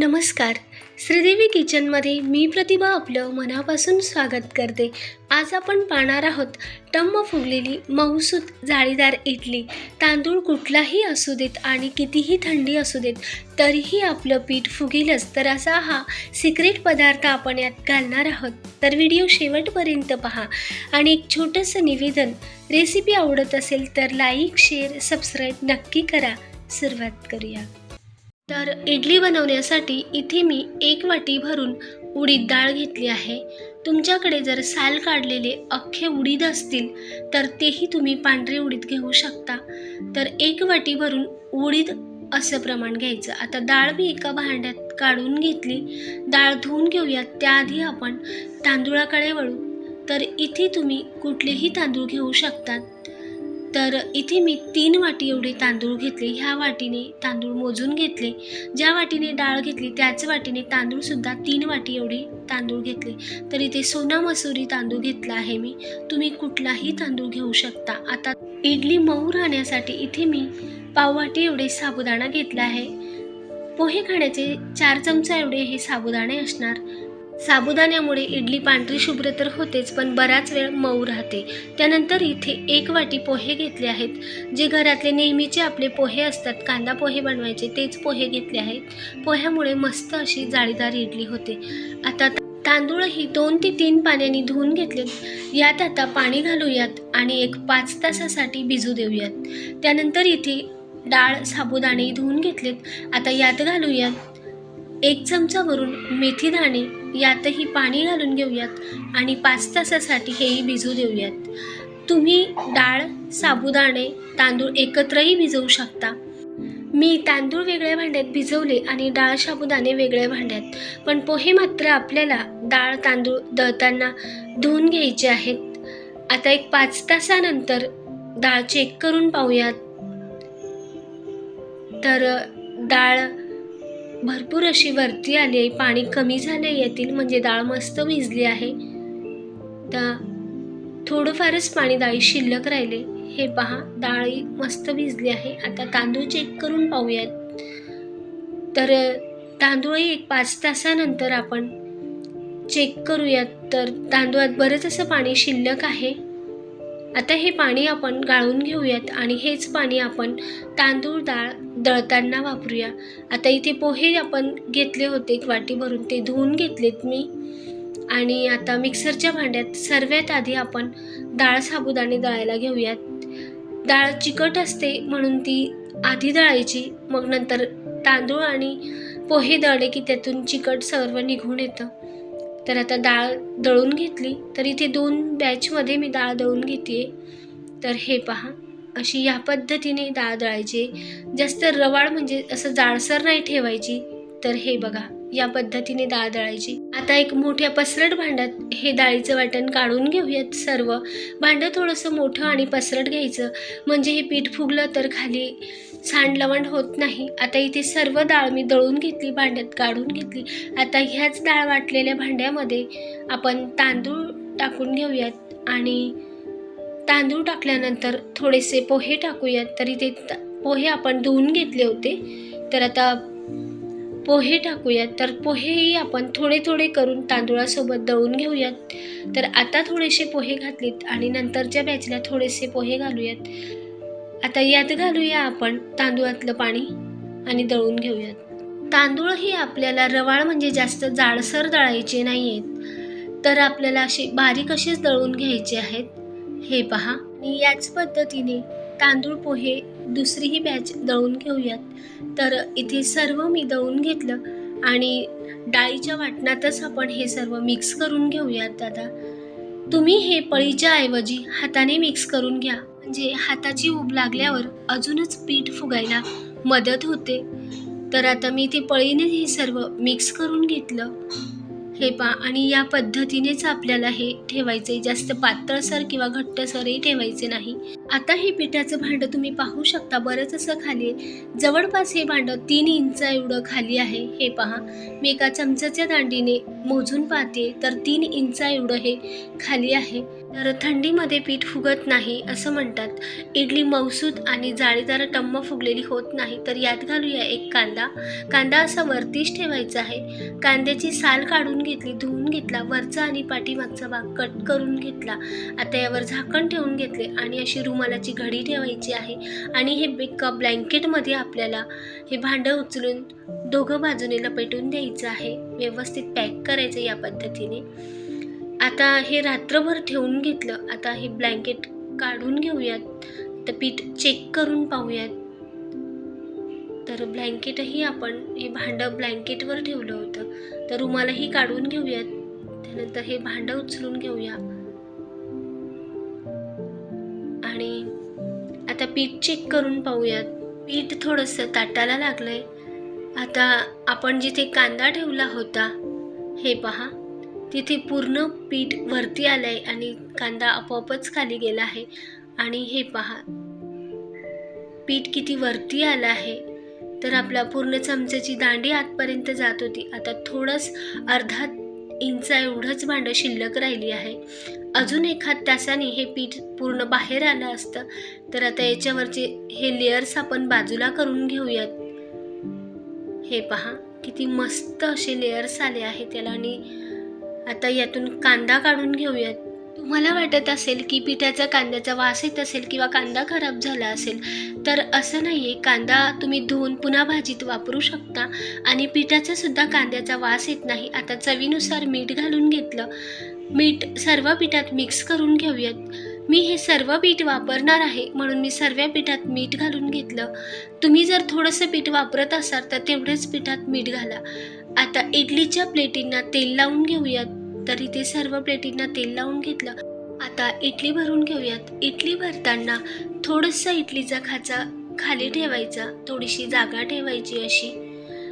नमस्कार. श्रीदेवी किचनमध्ये मी प्रतिभा आपलं मनापासून स्वागत करते. आज आपण पाहणार आहोत टम्म फुगलेली मऊसूत जाळीदार इडली. तांदूळ कुठलाही असू देत आणि कितीही थंडी असू देत तरीही आपलं पीठ फुगेलच तर असा हा सिक्रेट पदार्थ आपण यात घालणार आहोत. तर व्हिडिओ शेवटपर्यंत पहा आणि एक छोटंसं निवेदन रेसिपी आवडत असेल तर लाईक शेअर सबस्क्राईब नक्की करा. सुरुवात करूया. तर इडली बनवण्यासाठी इथे मी एक वाटी भरून उडीद डाळ घेतली आहे. तुमच्याकडे जर साल काढलेले अख्खे उडीद असतील तर तेही तुम्ही पांढरे उडीद घेऊ शकता. तर एक वाटी भरून उडीद असं प्रमाण घ्यायचं. आता डाळ मी एका भांड्यात काढून घेतली. डाळ धुवून घेऊयात त्याआधी आपण तांदूळाकडे वळू. तर इथे तुम्ही कुठलेही तांदूळ घेऊ शकतात. तर इथे मी तीन वाटी एवढे तांदूळ घेतले. ह्या वाटीने तांदूळ मोजून घेतले. ज्या वाटीने डाळ घेतली त्याच वाटीने तांदूळसुद्धा तीन वाटी एवढे तांदूळ घेतले. तर इथे सोना मसुरी तांदूळ घेतला आहे मी. तुम्ही कुठलाही तांदूळ घेऊ शकता. आता इडली मऊ राहण्यासाठी इथे मी पाववाटी एवढे साबुदाणा घेतला आहे. पोहे खाण्याचे चार चमचा एवढे हे साबुदाणे असणार. साबुदाण्यामुळे इडली पांढरी शुभ्र तर होतेच पण बराच वेळ मऊ राहते. त्यानंतर इथे एक वाटी पोहे घेतले आहेत. जे घरातले नेहमीचे आपले पोहे असतात कांदा पोहे बनवायचे तेच पोहे घेतले आहेत. पोह्यामुळे मस्त अशी जाळीदार इडली होते. आता तांदूळही दोन ते तीन पाण्याने धुवून घेतलेत यात आता पाणी घालूयात आणि एक पाच तासासाठी भिजू देऊयात. त्यानंतर इथे डाळ साबुदाणे धुवून घेतलेत. आता यात घालूयात एक चमचा भरून मेथी दाणे यातही पाणी घालून घेऊयात आणि पाच तासासाठी हेही भिजू देऊयात. तुम्ही डाळ साबुदाणे तांदूळ एकत्रही भिजवू शकता. मी तांदूळ वेगळ्या भांड्यात भिजवले आणि डाळ साबुदाणे वेगळ्या भांड्यात. पण पोहे मात्र आपल्याला डाळ तांदूळ दळताना धुवून घ्यायचे आहेत. आता एक पाच तासानंतर डाळ चेक करून पाहूयात. तर डाळ भरपूर अशी वरती आली आहे. पाणी कमी झाले यातील म्हणजे डाळ मस्त भिजली आहे. तर थोडंफारच पाणी डाळी शिल्लक राहिले. हे पहा डाळी मस्त भिजली आहे. आता तांदूळ चेक करून पाहूयात. तर तांदूळही एक पाच तासानंतर आपण चेक करूयात. तर तांदूळात बरंच असं पाणी शिल्लक आहे. आता हे पाणी आपण गाळून घेऊयात आणि हेच पाणी आपण तांदूळ डाळ दळताना वापरूया. आता इथे पोहे आपण घेतले होते एक वाटी भरून ते धुवून घेतलेत मी. आणि आता मिक्सरच्या भांड्यात सर्वात आधी आपण डाळ साबुदाणे दळायला घेऊयात. डाळ चिकट असते म्हणून ती आधी दळायची मग नंतर तांदूळ आणि पोहे दळले की त्यातून चिकट सर्व निघून येतं. तर आता डाळ दळून घेतली. तर इथे दोन बॅचमध्ये मी डाळ दळून घेते तर हे पहा अशी या पद्धतीने डाळ दळायची. जास्त रवाळ म्हणजे असं जाडसर नाही ठेवायची. तर हे बघा या पद्धतीने डाळ दळायची. आता एक मोठ्या पसरट भांड्यात हे डाळीचं वाटण काढून घेऊयात सर्व. भांडं थोडंसं मोठं आणि पसरट घ्यायचं. म्हणजे हे पीठ फुगलं तर खाली सांडलवंड होत नाही. आता इथे सर्व डाळ मी दळून घेतली भांड्यात काढून घेतली. आता ह्याच डाळ वाटलेल्या भांड्यामध्ये आपण तांदूळ टाकून घेऊयात आणि तांदूळ टाकल्यानंतर थोडेसे पोहे टाकूयात. तर इथे त- पोहे आपण धुवून घेतले होते. तर आता पोहे टाकूयात. तर पोहेही आपण थोडे थोडे करून तांदूळासोबत दळून घेऊयात. तर आता थोडेसे पोहे घातलेत आणि नंतरच्या बॅचला थोडेसे पोहे घालूयात. आता यात घालूया आपण तांदूळातलं पाणी आणि दळून घेऊयात. तांदूळ ही आपल्याला रवाळ म्हणजे जास्त जाडसर दळायचे नाही आहेत तर आपल्याला असे बारीक असेच दळून घ्यायचे आहेत. हे पहा. आणि याच पद्धतीने तांदूळ पोहे दुसरीही बॅच दळून घेऊयात. तर इथे सर्व मी दळून घेतलं आणि डाळीच्या वाटणातच आपण हे सर्व मिक्स करून घेऊयात दादा. तुम्ही हे पळीच्या ऐवजी हाताने मिक्स करून घ्या. म्हणजे हाताची ऊब लागल्यावर अजूनच पीठ फुगायला मदत होते. तर आता मी ते पळीने हे सर्व मिक्स करून घेतलं. हे पा आणि या पद्धतीनेच आपल्याला हे ठेवायचे जास्त पातळसर किंवा घट्टसरही ठेवायचे नाही. आता हे पिठाचं भांडं तुम्ही पाहू शकता. बरंच असं खाली आहे. जवळपास हे भांडं तीन इंच एवढं खाली आहे. हे पहा मी एका चमचाच्या दांडीने मोजून पाहते. तर तीन इंच एवढं हे खाली आहे. तर थंडीमध्ये पीठ फुगत नाही असं म्हणतात. इडली मौसूद आणि जाळीदार टम्म फुगलेली होत नाही तर यात घालूया एक कांदा. कांदा असा वरतीच ठेवायचा आहे. कांद्याची साल काढून घेतली धुवून घेतला वरचा आणि पाठीमागचा भाग कट करून घेतला. आता यावर झाकण ठेवून घेतले आणि अशी रुमालाची घडी ठेवायची आहे आणि हे एका ब्लँकेटमध्ये आपल्याला हे भांडं उचलून दोघं बाजूने लपेटून द्यायचं आहे. व्यवस्थित पॅक करायचं या पद्धतीने. आता हे रात्रभर ठेवून घेतलं. आता हे ब्लँकेट काढून घेऊयात. तर पीठ चेक करून पाहूयात. तर ब्लँकेटही आपण हे भांडं ब्लँकेटवर ठेवलं होतं. तर रुमालही काढून घेऊयात. त्यानंतर हे भांडं उचलून घेऊया. आणि आता पीठ चेक करून पाहूयात. पीठ थोडंसं ताटाला लागलंय. आता आपण जिथे कांदा ठेवला होता हे पहा. तिथे पूर्ण पीठ वरती आलंय आणि कांदा आपोआपच खाली गेला आहे. आणि हे पहा. पीठ किती वरती आलं आहे. तर आपला पूर्ण चमच्याची दांडी आतपर्यंत जात होती. आता थोडंच अर्धा इंचा एवढंच भांडं शिल्लक राहिली आहे. अजून एखाद तासाने हे पीठ पूर्ण बाहेर आलं असतं. तर आता याच्यावरचे हे लेयर्स आपण बाजूला करून घेऊयात. हे पहा. किती मस्त असे लेयर्स आले आहेत त्याला आणि आता यातून कांदा काढून घेऊयात. तुम्हाला वाटत असेल की पिठाचा कांद्याचा वास येत असेल किंवा कांदा खराब झाला असेल तर असं नाही आहे कांदा तुम्ही धुवून पुन्हा भाजीत वापरू शकता आणि पिठाचा सुद्धा कांद्याचा वास येत नाही. आता चवीनुसार मीठ घालून घेतलं. मीठ सर्व पिठात मिक्स करून घेऊयात. मी हे सर्व पीठ वापरणार आहे म्हणून मी सर्व पिठात मीठ घालून घेतलं. तुम्ही जर थोडंसं पीठ वापरत असाल तर तेवढेच पिठात मीठ घाला. आता इडलीच्या प्लेटींना तेल लावून घेऊयात. तर इथे सर्व प्लेटींना तेल लावून घेतलं. आता इडली भरून घेऊयात. इडली भरताना थोडंसं इडलीचा खाचा खाली ठेवायचा. थोडीशी जागा ठेवायची अशी.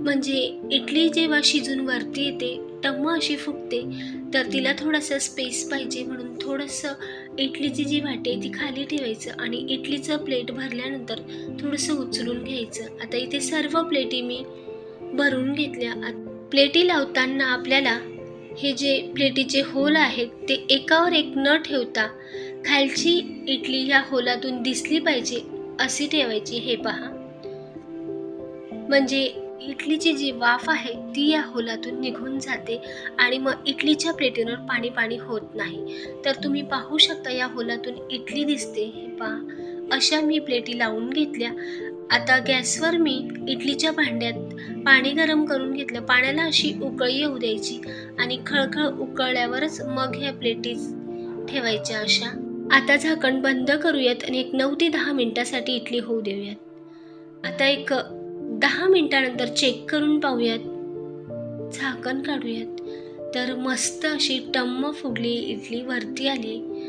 म्हणजे इडली जेव्हा शिजून वरती येते टम्म अशी फुगते तर तिला थोडासा स्पेस पाहिजे म्हणून थोडंसं इडलीची जी वाटी आहे ती खाली ठेवायचं आणि इडलीचं प्लेट भरल्यानंतर थोडंसं उचलून घ्यायचं. आता इथे सर्व प्लेटी मी भरून घेतल्या. आत- प्लेटी लावताना आपल्याला हे जे प्लेटीचे होल आहेत ते एकावर एक न ठेवता खालची इडली ह्या होलातून दिसली पाहिजे अशी ठेवायची हे पहा. म्हणजे इडलीची जी वाफ आहे ती या होलातून निघून जाते आणि मग इडलीच्या प्लेटीवर पाणी पाणी होत नाही. तर तुम्ही पाहू शकता या होलातून इडली दिसते हे पहा. अशा मी प्लेटी लावून घेतल्या आता गॅसवर मी इडलीच्या भांड्यात पाणी गरम करून घेतलं. पाण्याला अशी उकळी येऊ द्यायची आणि खळखळ उकळल्यावरच मग ह्या प्लेटीज ठेवायच्या अशा. आता झाकण बंद करूयात आणि एक नऊ ते दहा मिनिटासाठी इडली होऊ देऊयात. आता एक दहा मिनिटानंतर चेक करून पाहूयात. झाकण काढूयात. तर मस्त अशी टम्म फुगली इडली वरती आली.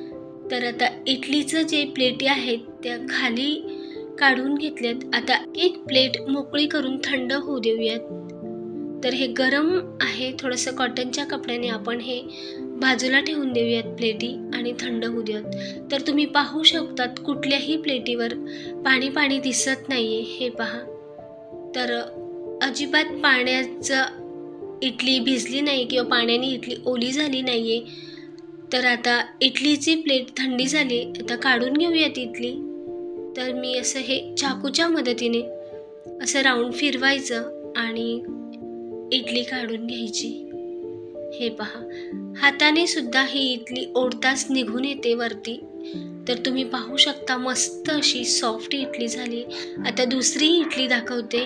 तर आता इडलीचं जे प्लेटी आहेत त्या खाली काढून घेतल्यात. आता एक प्लेट मोकळी करून थंड होऊ देऊयात. तर हे गरम आहे. थोडंसं कॉटनच्या कपड्याने आपण हे बाजूला ठेवून देऊयात प्लेटी आणि थंड होऊ देऊयात. तर तुम्ही पाहू शकतात कुठल्याही प्लेटीवर पाणी पाणी दिसत नाही आहे हे पहा. तर अजिबात पाण्याचं इडली भिजली नाही किंवा पाण्याने इडली ओली झाली नाही आहे तर आता इडलीची प्लेट थंडी झाली. आता काढून घेऊयात इडली तर मी असं हे चाकूच्या मदतीने असं राऊंड फिरवायचं आणि इडली काढून घ्यायची. हे पहा हाताने सुद्धा ही इडली ओढताच निघून येते वरती. तर तुम्ही पाहू शकता मस्त अशी सॉफ्ट इडली झाली. आता दुसरी इडली दाखवते.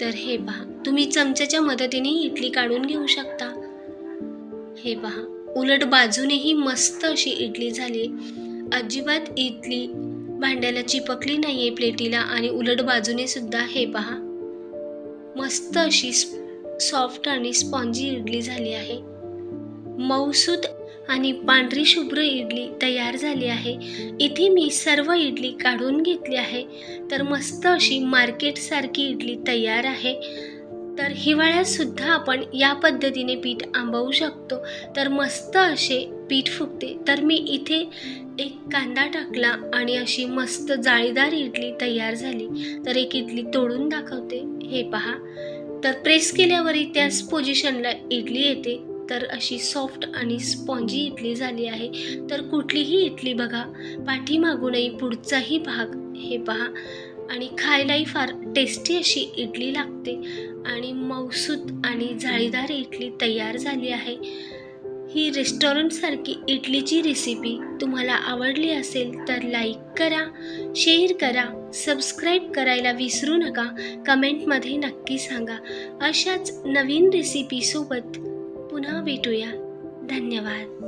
तर हे पहा तुम्ही चमच्याच्या मदतीने इडली काढून घेऊ शकता. हे पहा उलट बाजूनेही मस्त अशी इडली झाली. अजिबात इडली भांड्याला चिपकली नाही आहे प्लेटीला आणि उलट बाजूने सुद्धा हे पहा. मस्त अशी सॉफ्ट आणि स्पॉन्जी इडली झाली आहे. मऊसूद आणि पांढरी शुभ्र इडली तयार झाली आहे. इथे मी सर्व इडली काढून घेतली आहे. तर मस्त अशी मार्केटसारखी इडली तयार आहे. तर हिवाळ्यात सुद्धा आपण या पद्धतीने पीठ आंबवू शकतो. तर मस्त असे पीठ फुगते. तर मी इथे एक कांदा टाकला आणि अशी मस्त जाळीदार इडली तयार झाली. तर एक इडली तोडून दाखवते. हे पहा. तर प्रेस केल्यावरही त्याच पोझिशनला इडली येते. तर अशी सॉफ्ट आणि स्पॉन्जी इडली झाली आहे. तर कुठलीही इडली बघा. पाठीमागूनही पुढचाही भाग. हे पहा. आणि खायलाही फार टेस्टी अशी इडली लागते. आणि मौसूत आणि जाळीदार इडली तयार झाली आहे. ही रेस्टॉरंटसारखी इडलीची रेसिपी तुम्हाला आवडली असेल तर लाईक करा शेअर करा सबस्क्राईब करायला विसरू नका. कमेंटमध्ये नक्की सांगा. अशाच नवीन रेसिपीसोबत पुन्हा भेटूया. धन्यवाद.